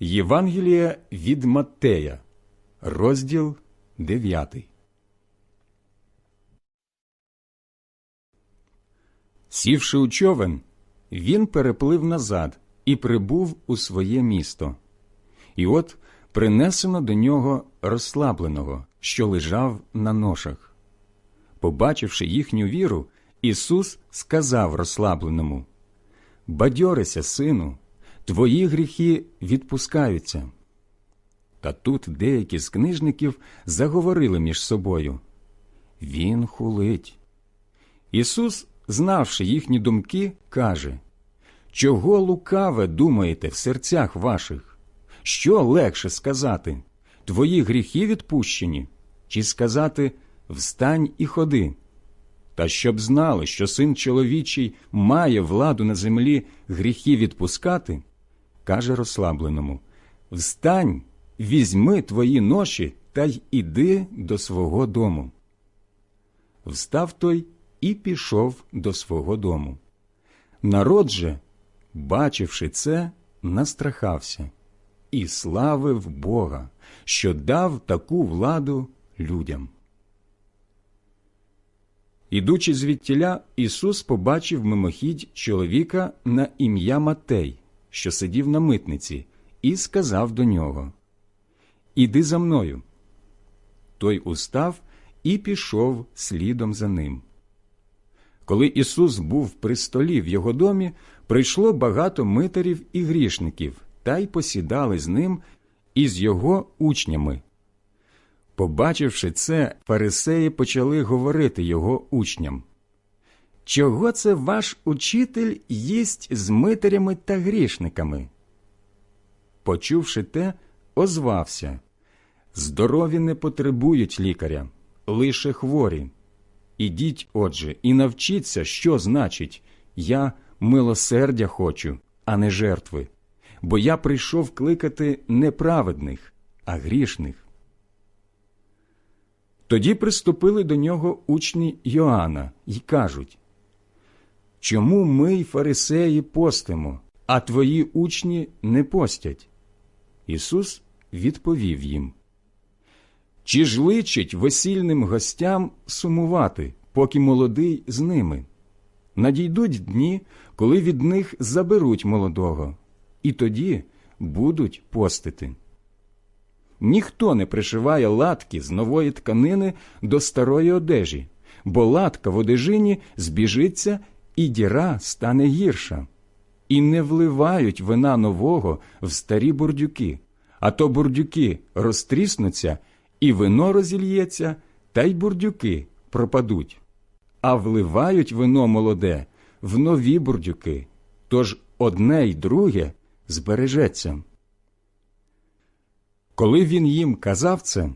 Євангелія від Маттея, розділ 9. Сівши у човен, він переплив назад і прибув у своє місто. І от принесено до нього розслабленого, що лежав на ношах. Побачивши їхню віру, Ісус сказав розслабленому Бадьорися, сину, твої гріхи відпускаються. Та тут деякі з книжників заговорили між собою Він хулить. Ісус, знавши їхні думки, каже Чого лукаве думаєте в серцях ваших? Що легше сказати? Твої гріхи відпущені, чи сказати Встань і ходи? Та щоб знали, що син чоловічий має владу на землі гріхи відпускати, каже розслабленому Встань, візьми твої ноші та й іди до свого дому. Встав той і пішов до свого дому. Народ же, бачивши це, настрахався і славив Бога, що дав таку владу людям. Ідучи звідтіля, Ісус побачив мимохідь чоловіка на ім'я Матей, що сидів на митниці, і сказав до нього Іди за мною. Той устав і пішов слідом за ним. Коли Ісус був при столі в його домі, прийшло багато митарів і грішників, та й посідали з ним і з його учнями. Побачивши це, фарисеї почали говорити його учням. Чого це ваш учитель їсть з митарями та грішниками? Почувши те, озвався Здорові не потребують лікаря, лише хворі. Ідіть, отже, і навчіться, що значить я милосердя хочу, а не жертви, бо я прийшов кликати не праведних, а грішних. Тоді приступили до нього учні Йоанна і кажуть Чому ми, й фарисеї, постимо, а твої учні не постять? Ісус відповів їм Чи ж личить весільним гостям сумувати, поки молодий з ними? Надійдуть дні, коли від них заберуть молодого, і тоді будуть постити. Ніхто не пришиває латки з нової тканини до старої одежі, бо латка в одежині збіжиться, і діра стане гірша. І не вливають вина нового в старі бурдюки, а то бурдюки розтріснуться, і вино розільється, та й бурдюки пропадуть. А вливають вино молоде в нові бурдюки, тож одне й друге збережеться. Коли він їм казав це,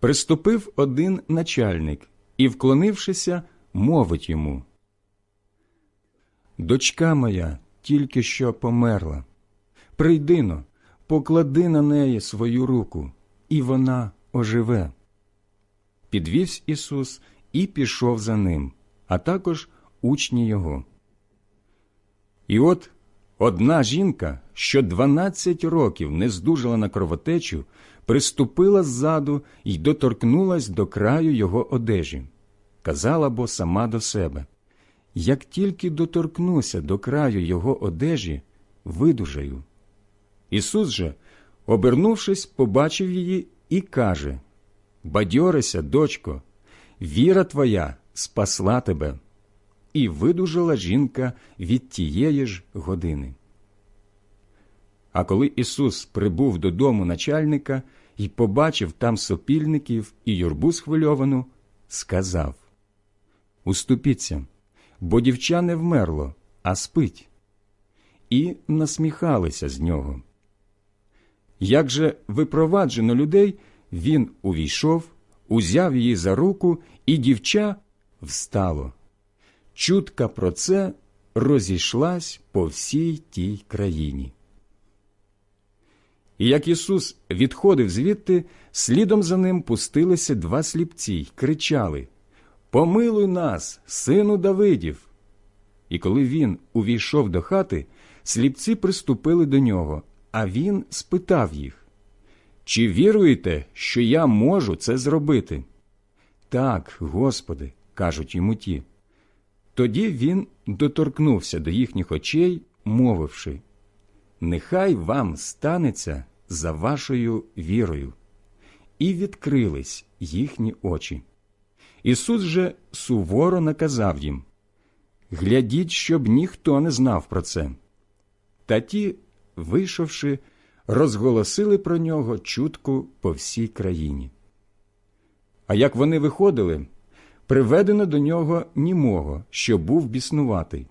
приступив один начальник і, вклонившися, мовить йому Дочка моя тільки що померла. Прийди но, поклади на неї свою руку, і вона оживе. Підвівсь Ісус і пішов за ним, а також учні його. І от Одна жінка, що дванадцять років не здужала на кровотечу, приступила ззаду і доторкнулась до краю його одежі. Казала бо сама до себе як тільки доторкнуся до краю його одежі, видужаю. Ісус же, обернувшись, побачив її і каже Бадьорися, дочко, віра твоя спасла тебе і видужала жінка від тієї ж години. А коли Ісус прибув додому начальника і побачив там сопільників і юрбу схвильовану, сказав Уступіться, бо дівча не вмерло, а спить. І насміхалися з нього. Як же випроваджено людей, він увійшов, узяв її за руку, і дівча встало. Чутка про це розійшлась по всій тій країні. І як Ісус відходив звідти, слідом за ним пустилися два сліпці й кричали Помилуй нас, сину Давидів. І коли він увійшов до хати, сліпці приступили до нього, а він спитав їх Чи віруєте, що я можу це зробити? Так, Господи, кажуть йому ті. Тоді він доторкнувся до їхніх очей, мовивши Нехай вам станеться за вашою вірою. І відкрились їхні очі. Ісус же суворо наказав їм Глядіть, щоб ніхто не знав про це. Та ті, вийшовши, розголосили про нього чутку по всій країні. А як вони виходили, приведено до нього німого, що був біснуватий.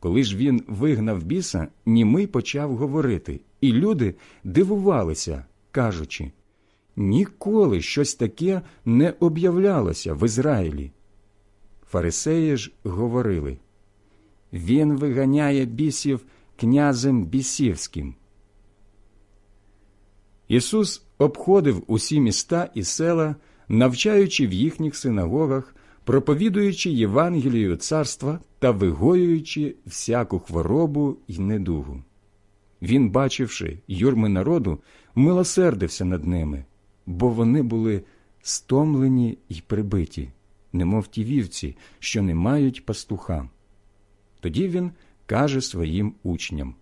Коли ж він вигнав біса, німий почав говорити, і люди дивувалися, кажучи ніколи щось таке не об'являлося в Ізраїлі. Фарисеї ж говорили Він виганяє бісів князем бісівським. Ісус обходив усі міста і села, навчаючи в їхніх синагогах, проповідуючи Євангелію царства та вигоюючи всяку хворобу й недугу. Він, бачивши юрми народу, милосердився над ними, бо вони були стомлені й прибиті, немов ті вівці, що не мають пастуха. Тоді він каже своїм учням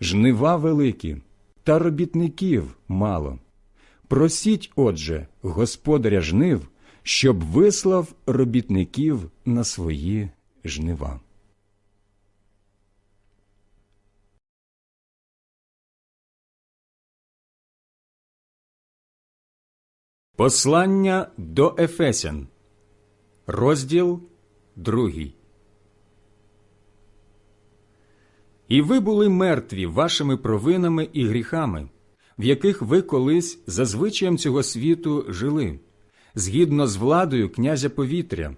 Жнива великі, та робітників мало. Просіть, отже, господаря жнив, щоб вислав робітників на свої жнива. Послання до Ефесян, розділ другий. І ви були мертві вашими провинами і гріхами, в яких ви колись за звичаєм цього світу жили, згідно з владою князя повітря,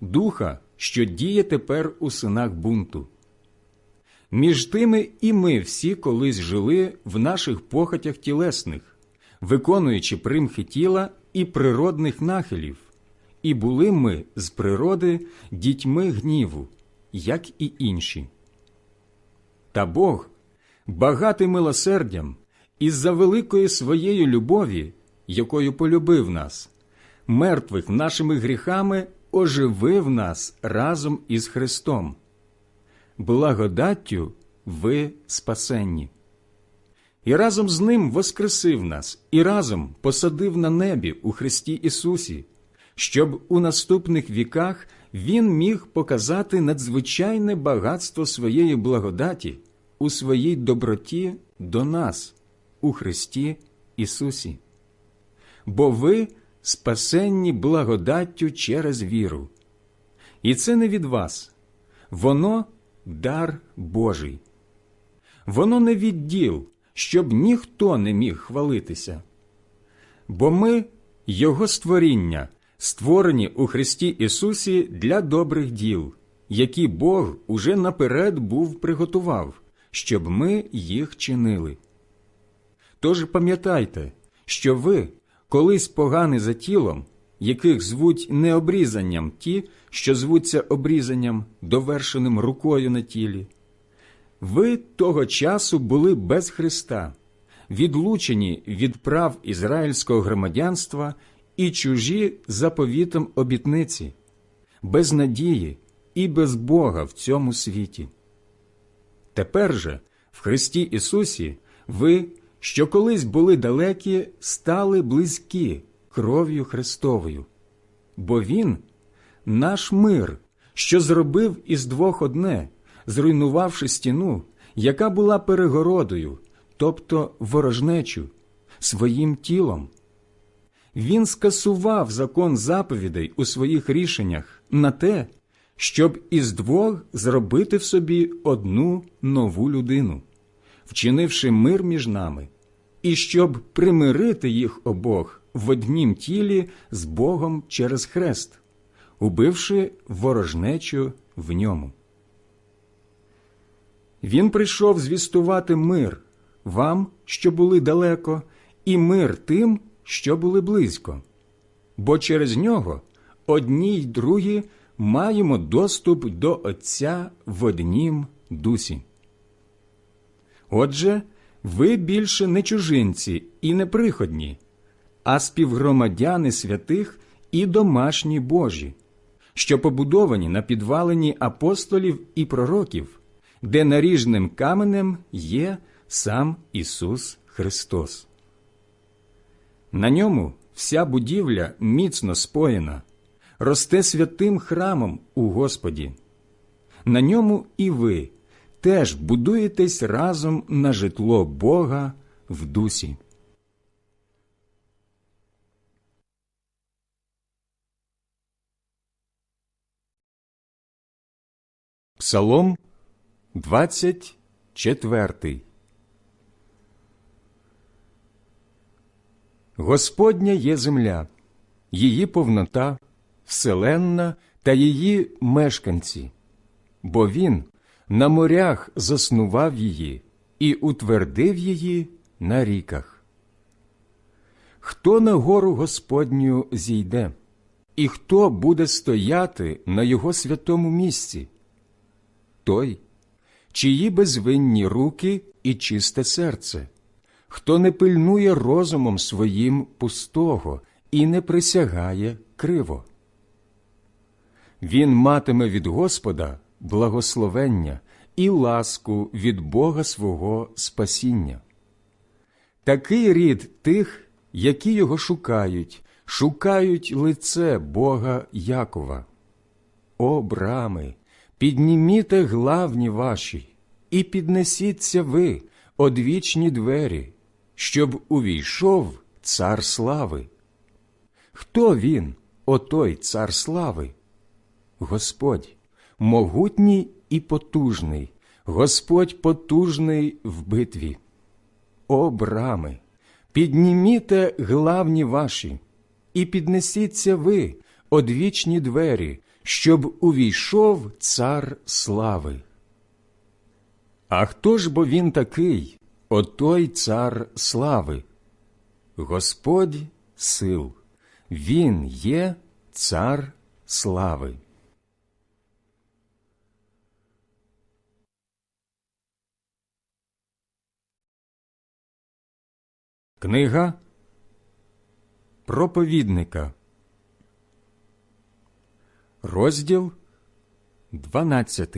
духа, що діє тепер у синах бунту. Між тими і ми всі колись жили в наших похотях тілесних, виконуючи примхи тіла і природних нахилів, і були ми з природи дітьми гніву, як і інші. Та Бог, багатий милосердям, із за великої своєї любові, якою полюбив нас, мертвих нашими гріхами оживив нас разом із Христом. Благодаттю ви спасенні. І разом з Ним воскресив нас, і разом посадив на небі у Христі Ісусі, щоб у наступних віках Він міг показати надзвичайне багатство своєї благодаті у своїй доброті до нас у Христі Ісусі. Бо ви спасенні благодаттю через віру. І це не від вас, воно дар Божий. Воно не від діл, щоб ніхто не міг хвалитися. Бо ми, Його створіння, створені у Христі Ісусі для добрих діл, які Бог уже наперед був приготував, щоб ми їх чинили. Тож пам'ятайте, що ви, колись погані за тілом, яких звуть необрізанням ті, що звуться обрізанням, довершеним рукою на тілі, ви того часу були без Христа, відлучені від прав ізраїльського громадянства і чужі заповітом обітниці, без надії і без Бога в цьому світі. Тепер же, в Христі Ісусі, ви, що колись були далекі, стали близькі кров'ю Христовою, бо Він наш мир, що зробив із двох одне, зруйнувавши стіну, яка була перегородою, тобто ворожнечу, своїм тілом. Він скасував закон заповідей у своїх рішеннях на те, щоб із двох зробити в собі одну нову людину, вчинивши мир між нами, і щоб примирити їх обох в однім тілі з Богом через хрест, убивши ворожнечу в ньому. Він прийшов звістувати мир вам, що були далеко, і мир тим, що були близько, бо через нього одні й другі маємо доступ до Отця в однім дусі. Отже, ви більше не чужинці і не приходні, а співгромадяни святих і домашні Божі, що побудовані на підвалині апостолів і пророків, де наріжним каменем є сам Ісус Христос. На ньому вся будівля міцно споєна, росте святим храмом у Господі. На ньому і ви теж будуєтесь разом на житло Бога в дусі. Псалом 24 Господня є земля, її повнота, вселенна та її мешканці, бо Він на морях заснував її і утвердив її на ріках. Хто на гору Господню зійде, і хто буде стояти на його святому місці? Той, чиї безвинні руки і чисте серце, хто не пильнує розумом своїм пустого і не присягає криво. Він матиме від Господа благословення і ласку від Бога свого спасіння. Такий рід тих, які його шукають, шукають лице Бога Якова. О, брами, підніміте главні ваші, і піднесіться ви, одвічні двері, щоб увійшов цар слави. Хто він, отой цар слави? Господь, могутній і потужний, Господь потужний в битві. О, брами, підніміте главні ваші, і піднесіться ви, одвічні двері, щоб увійшов цар слави. А хто ж бо він такий, отой цар слави? Господь сил, Він є цар слави. Книга проповідника, розділ 12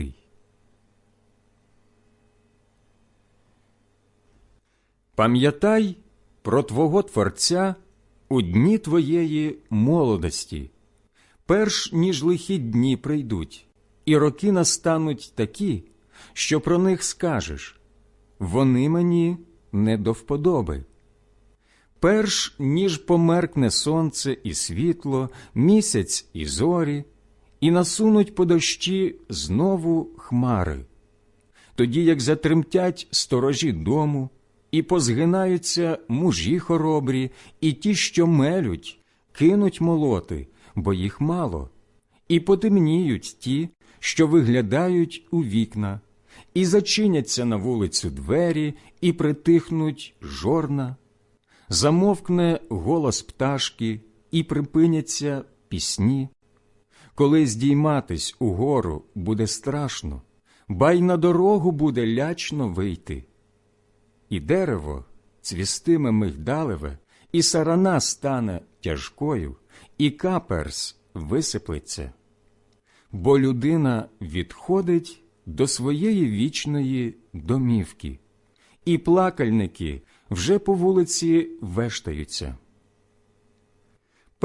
Пам'ятай про Твого Творця у дні твоєї молодості, перш ніж лихі дні прийдуть, і роки настануть такі, що про них скажеш вони мені не до вподоби. Перш ніж померкне сонце і світло, місяць і зорі, і насунуть по дощі знову хмари, тоді як затремтять сторожі дому, і позгинаються мужі хоробрі, і ті, що мелють, кинуть молоти, бо їх мало, і потемніють ті, що виглядають у вікна, і зачиняться на вулицю двері, і притихнуть жорна. Замовкне голос пташки і припиняться пісні. Коли здійматись угору буде страшно, бай на дорогу буде лячно вийти. І дерево цвістиме мигдалеве, і сарана стане тяжкою, і каперс висиплеться. Бо людина відходить до своєї вічної домівки, і плакальники вже по вулиці вештаються.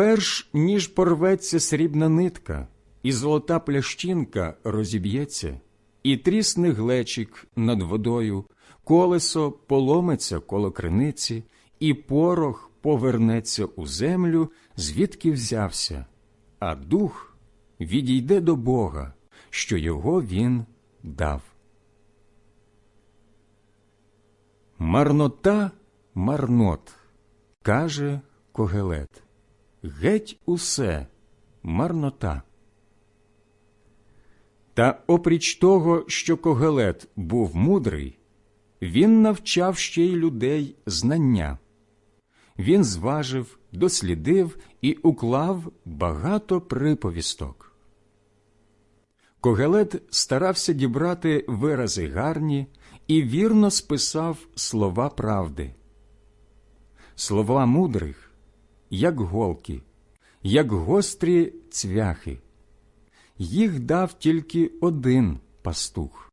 Перш ніж порветься срібна нитка, і золота плящинка розіб'ється, і трісне глечик над водою, колесо поломиться коло криниці, і порох повернеться у землю, звідки взявся, а дух відійде до Бога, що його він дав. Марнота марнот, каже Когелет. Геть усе марнота. Та опріч того, що Когелет був мудрий, він навчав ще й людей знання. Він зважив, дослідив і уклав багато приповісток. Когелет старався дібрати вирази гарні і вірно списав слова правди. Слова мудрих, як голки, як гострі цвяхи. Їх дав тільки один пастух.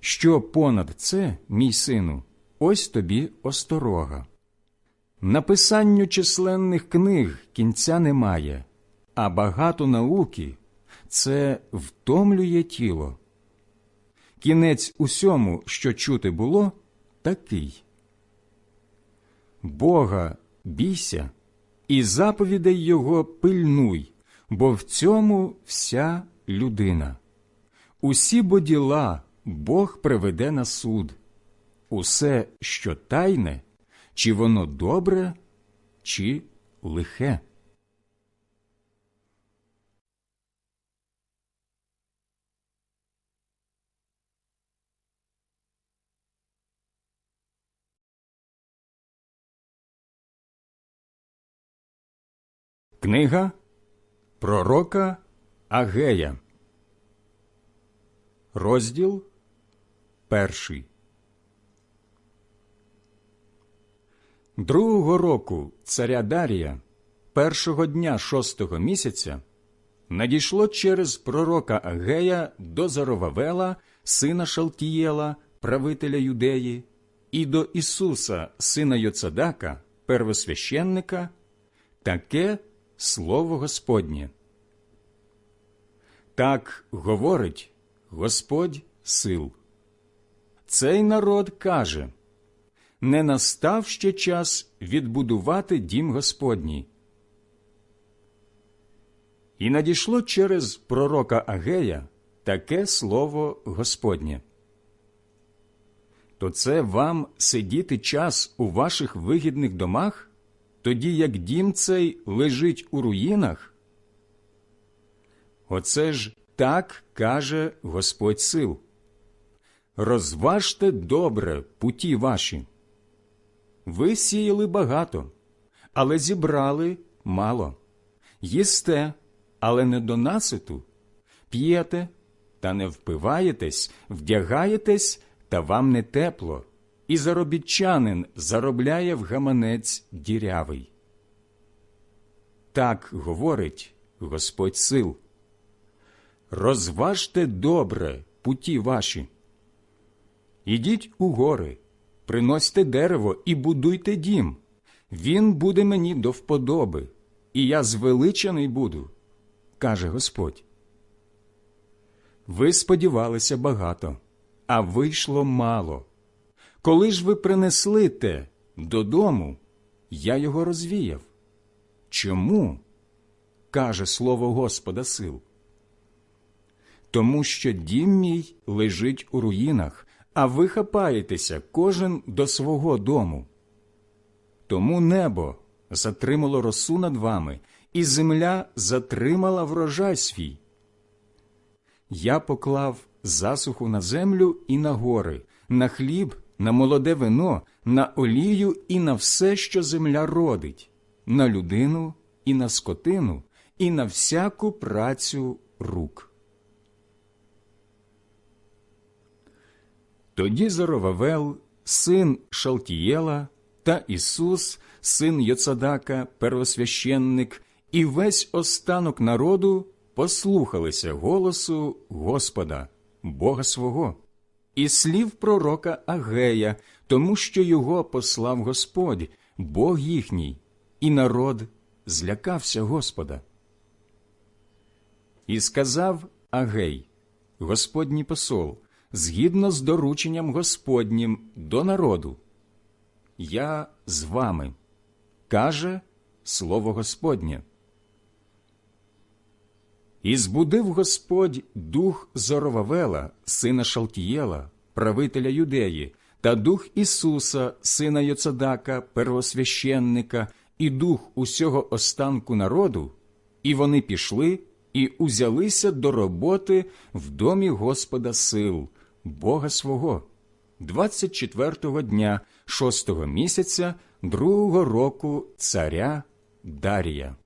Що понад це, мій сину, ось тобі осторога. Написанню численних книг кінця немає, а багато науки це втомлює тіло. Кінець усьому, що чути було, такий. Бога бійся і заповідей Його пильнуй, бо в цьому вся людина. Усі бо діла Бог приведе на суд. Усе, що тайне, чи воно добре, чи лихе. Книга Пророка Агея, розділ перший. Другого року царя Дарія, першого дня шостого місяця, надійшло через пророка Агея до Заровавела, сина Шалтієла, правителя Юдеї, і до Ісуса, сина Йоцадака, первосвященника, таке слово Господнє. Так говорить Господь сил. Цей народ каже не настав ще час відбудувати дім Господній. І надійшло через пророка Агея таке слово Господнє. То це вам сидіти час у ваших вигідних домах, тоді як дім цей лежить у руїнах? Оце ж так каже Господь сил. Розважте добре путі ваші. Ви сіяли багато, але зібрали мало. Їсте, але не до наситу, п'єте, та не впиваєтесь, вдягаєтесь, та вам не тепло, і заробітчанин заробляє в гаманець дірявий. Так говорить Господь сил. Розважте добре путі ваші. Ідіть у гори, приносьте дерево і будуйте дім. Він буде мені до вподоби, і я звеличений буду, каже Господь. Ви сподівалися багато, а вийшло мало. Коли ж ви принесли те додому, я його розвіяв. Чому? каже слово Господа сил. Тому що дім мій лежить у руїнах, а ви хапаєтеся кожен до свого дому. Тому небо затримало росу над вами, і земля затримала врожай свій. Я поклав засуху на землю і на гори, на хліб, на молоде вино, на олію і на все, що земля родить, на людину і на скотину, і на всяку працю рук. Тоді Зоровавел, син Шалтієла, та Ісус, син Йоцадака, первосвященник, і весь останок народу послухалися голосу Господа, Бога свого, і слів пророка Агея, тому що його послав Господь, Бог їхній, і народ злякався Господа. І сказав Агей, Господній посол, згідно з дорученням Господнім до народу. Я з вами, каже слово Господнє. І збудив Господь дух Зоровавела, сина Шалтієла, правителя Юдеї, та дух Ісуса, сина Йоцадака, первосвященника, і дух усього останку народу, і вони пішли і узялися до роботи в домі Господа сил, Бога свого, 24-го дня, шостого місяця, другого року царя Дарія.